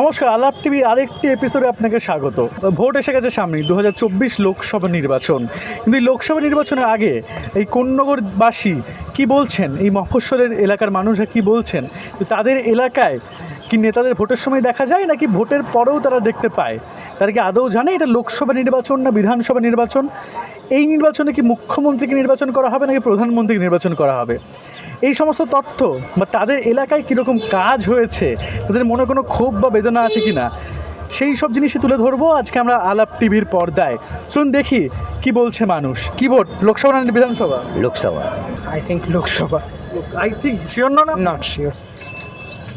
নমস্কার, আলাপ টিভি আরেকটি এপিসোডে আপনাকে স্বাগত। ভোট এসে গেছে সামনে দু হাজার চব্বিশ লোকসভা নির্বাচন। কিন্তু এই লোকসভা নির্বাচনের আগে এই কোন্নগরবাসী কি বলছেন? এই মফস্বলের এলাকার মানুষরা কি বলছেন? তাদের এলাকায় কি নেতাদের ভোটের সময় দেখা যায় নাকি ভোটের পরেও তারা দেখতে পায়? তারা কি আদৌ জানে এটা লোকসভা নির্বাচন না বিধানসভা নির্বাচন? এই নির্বাচনে কি মুখ্যমন্ত্রীকে নির্বাচন করা হবে নাকি প্রধানমন্ত্রীকে নির্বাচন করা হবে? এই সমস্ত তথ্য বা তাদের এলাকায় কীরকম কাজ হয়েছে তাদের মনে কোনো ক্ষোভ বা বেদনা আছে কি না সেই সব জিনিসই তুলে ধরবো আজকে আমরা আলাপ টিভির পর্দায়। শুনুন দেখি কি বলছে মানুষ। কি ভোট? লোকসভা না Vidhan Sabha? Lok Sabha. I think Lok Sabha. I think sure না? Not sure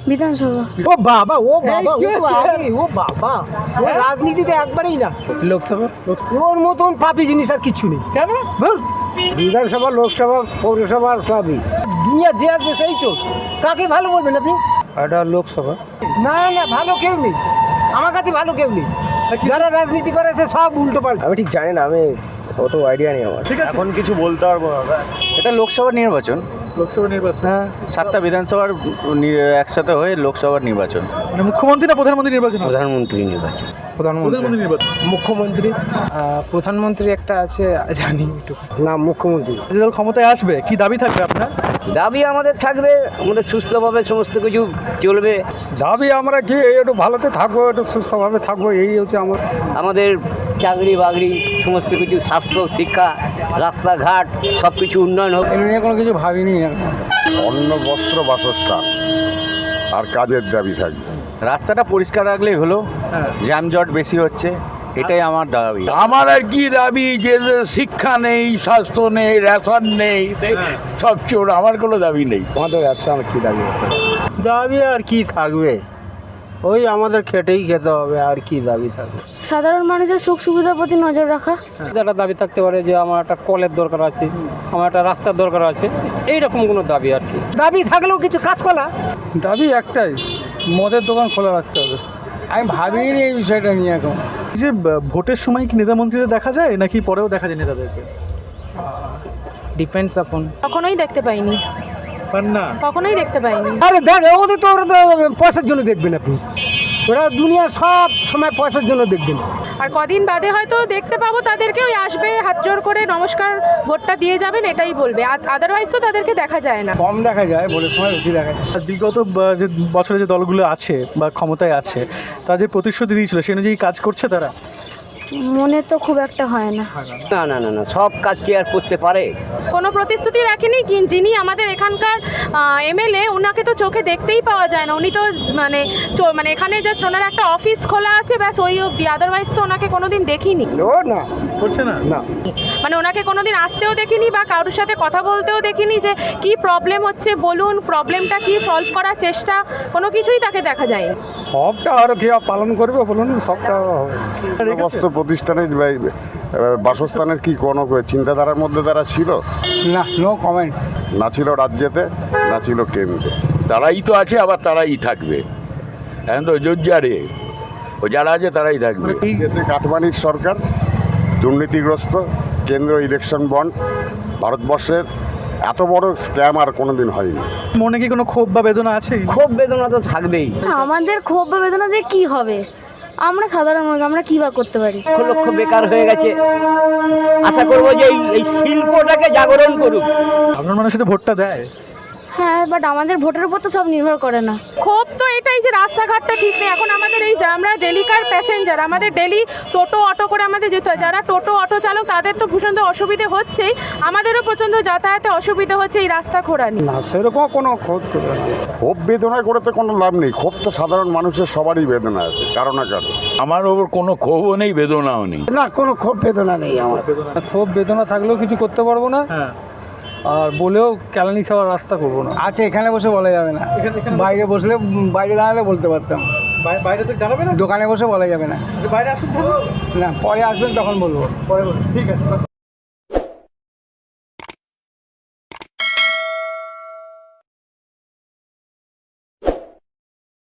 Vidhan Sabha. ও বাবা ও বাবা ও আগে, ও বাবা। ও রাজনীতিতে একবারেই না। লোকসভা? ওর মতন পাপি জিনিস আর কিছু নেই। কেন? ধুর, বিধানসভা লোকসভা পৌরসভা সবই। দুনিয়া যে আসবে সেই চোখ কাকে ভালো বলবেন আপনি? এটা লোকসভা। না না ভালো কেউ নেই। আমার কাছে ভালো কেউ নেই। যারা রাজনীতি করে সে সব উল্টো পাল্টা। আমি ঠিক জানি না আমি অত আইডিয়া নেই আমার। ঠিক আছে। এখন কিছু বলতে পারব এটা লোকসভা নির্বাচন। লোকসভা নির্বাচন? হ্যাঁ সাতটা বিধানসভার নি- একসাথে হয়ে লোকসভার নির্বাচন। মানে মুখ্যমন্ত্রী না প্রধানমন্ত্রী নির্বাচন হবে? প্রধানমন্ত্রী নির্বাচন। প্রধানমন্ত্রী। নির্বাচন। মুখ্যমন্ত্রী? প্রধানমন্ত্রী একটা আছে জানি একটু। না মুখ্যমন্ত্রী। যে দল ক্ষমতায় আসবে? কি দাবি থাকবে আপনার? দাবি আমাদের থাকবে আমাদের সুস্থভাবে সমস্ত কিছু চলবে। দাবি আমরা কি একটু ভালোতে থাকব একটু সুস্থভাবে থাকব এই হচ্ছে আমার আমাদের চাকরি বাকরি সমস্ত কিছু স্বাস্থ্য শিক্ষা রাস্তাঘাট সব কিছু উন্নয়ন হোক। এ নিয়ে কোনো কিছু ভাবিনি অন্ন বস্ত্র বাসস্থান আর কাজের দাবি থাকবে। রাস্তাটা পরিষ্কার রাখলেই হলো হ্যাঁ। জ্যামজট বেশি হচ্ছে এটাই আমার দাবি। আমার আর কি দাবি যে যে শিক্ষা নেই স্বাস্থ্য নেই রেশন নেই সে- সব চোর আমার কোনো দাবি নেই। আমাদের ব্যবসা আমার কি দাবি দাবি আর কি থাকবে? ওই আমাদের খেটেই খেতে হবে আর কি দাবি থাকবে? সাধারণ মানুষের সুখ সুবিধার প্রতি নজর রাখা। একটা দাবি থাকতে পারে যে আমার একটা কলের দরকার আছে আমার একটা রাস্তার দরকার আছে এইরকম কোনো দাবি আর কি? দাবি থাকলেও কিছু কাজ করা দাবি একটাই মদের দোকান খোলা রাখতে হবে। আমি ভাবিনি এই বিষয়টা নিয়ে এখন। যে ভোটের সময় কি নেতা মন্ত্রীদের দেখা যায় নাকি পরেও দেখা যায় নেতাদেরকে? ডিপেন্ডস আপন কখনোই দেখতে পাইনি। কখনোই দেখতে পাইনি। আরে দেখ ওদের তো ওরা তো পয়সার জন্য দেখবেন আপনি। ওরা দুনিয়া সব সময় পয়সার জন্য দেখবেন আর কদিন বাদে হয়তো দেখতে পাবো তাদেরকে ওই আসবে হাত জোর করে নমস্কার ভোটটা দিয়ে যাবেন এটাই বলবে। আদারওয়াইজ তো তাদেরকে দেখা যায় না। কম দেখা যায় ভোটের সময় বেশি দেখা যায়। বিগত যে বছরে যে দলগুলো আছে বা ক্ষমতায় আছে তাদের প্রতিশ্রুতি দিয়েছিল সে অনুযায়ী কাজ করছে তারা? মনে তো খুব একটা হয় না। না না না না সব কাজ কি আর করতে পারে? কোনো প্রতিশ্রুতি রাখেনি কি- যিনি আমাদের এখানকার এমএলএ ওনাকে তো চোখে দেখতেই পাওয়া যায় না। উনি তো মানে চো- মানে এখানে জাস্ট ওনার একটা অফিস খোলা আছে ব্যাস ওই অবধি। আদারওয়াইজ তো ওনাকে কোনোদিন দেখিনি। ও না। করছে না? না। মানে ওনাকে কোনোদিন আসতেও দেখিনি বা কারোর সাথে কথা বলতেও দেখিনি যে কি প্রবলেম হচ্ছে বলুন প্রবলেমটা কি সলভ করার চেষ্টা কোনো কিছুই তাকে দেখা যায়নি। সবটা আর কি পালন করবে বলুন সবটা হবে। বা- বাসস্থানের কি কোনো চিন্তাধারার মধ্যে তারা ছিল? না নো কমেন্টস না ছিল রাজ্যেতে না ছিল কেন্দ্রে। তারাই তো আছে আবার তারাই থাকবে। এখন তো জোরজারে ও যারা আছে তারাই থাকবে। কাটমানির সরকার দুর্নীতিগ্রস্ত কেন্দ্র ইলেকশন বন্ড ভারতবর্ষের এত বড় স্ক্যাম আর কোনোদিন হয়নি। মনে কি কোনো ক্ষোভ বা বেদনা আছে? ক্ষোভ বেদনা তো থাকবেই। আমাদের ক্ষোভ বা বেদনা দিয়ে কি হবে? আমরা সাধারণ মানুষ আমরা কি বা করতে পারি? লক্ষ লক্ষ বেকার হয়ে গেছে। আশা করব যে এই এই শিল্পটাকে জাগরণ করুক। আপনার মানুষ তো ভোটটা দেয়। হ্যাঁ বাট আমাদের ভোটের উপর তো সব নির্ভর করে না। ক্ষোভ তো এটাই যে রাস্তাঘাটটা ঠিক নেই। এখন আমাদের এই যে আমরা ডেলিকার প্যাসেঞ্জার আমাদের ডেলি টোটো অটো করে আমাদের যেতে হয়। যারা টোটো অটো চালক তাদের তো প্রচণ্ড অসুবিধে হচ্ছেই। আমাদেরও প্রচণ্ড যাতায়াতে অসুবিধে হচ্ছে এই রাস্তা খোঁড়া নিয়ে। না সেরকম কোনো করবে ক্ষোভ বেদনায় করে তো কোনো লাভ নেই। ক্ষোভ তো সাধারণ মানুষের সবারই বেদনা আছে কারও না কারও। আমার ওপর কোনো ক্ষোভও নেই বেদনাও নেই। না কোনো ক্ষোভ বেদনা নেই আমার। খুব বেদনা থাকলেও কিছু করতে পারব না। হ্যাঁ। আর বলেও ক্যালানি খাওয়ার রাস্তা করব না। আচ্ছা এখানে বসে বলা যাবে না। বাইরে বসলে বাইরে দাঁড়ালে বলতে পারতাম। বাই- বাইরে তো দাঁড়াবে না? দোকানে বসে বলা যাবে না। বাইরে আসুন না পরে আসবেন তখন বলব। পরে বলব। ঠিক আছে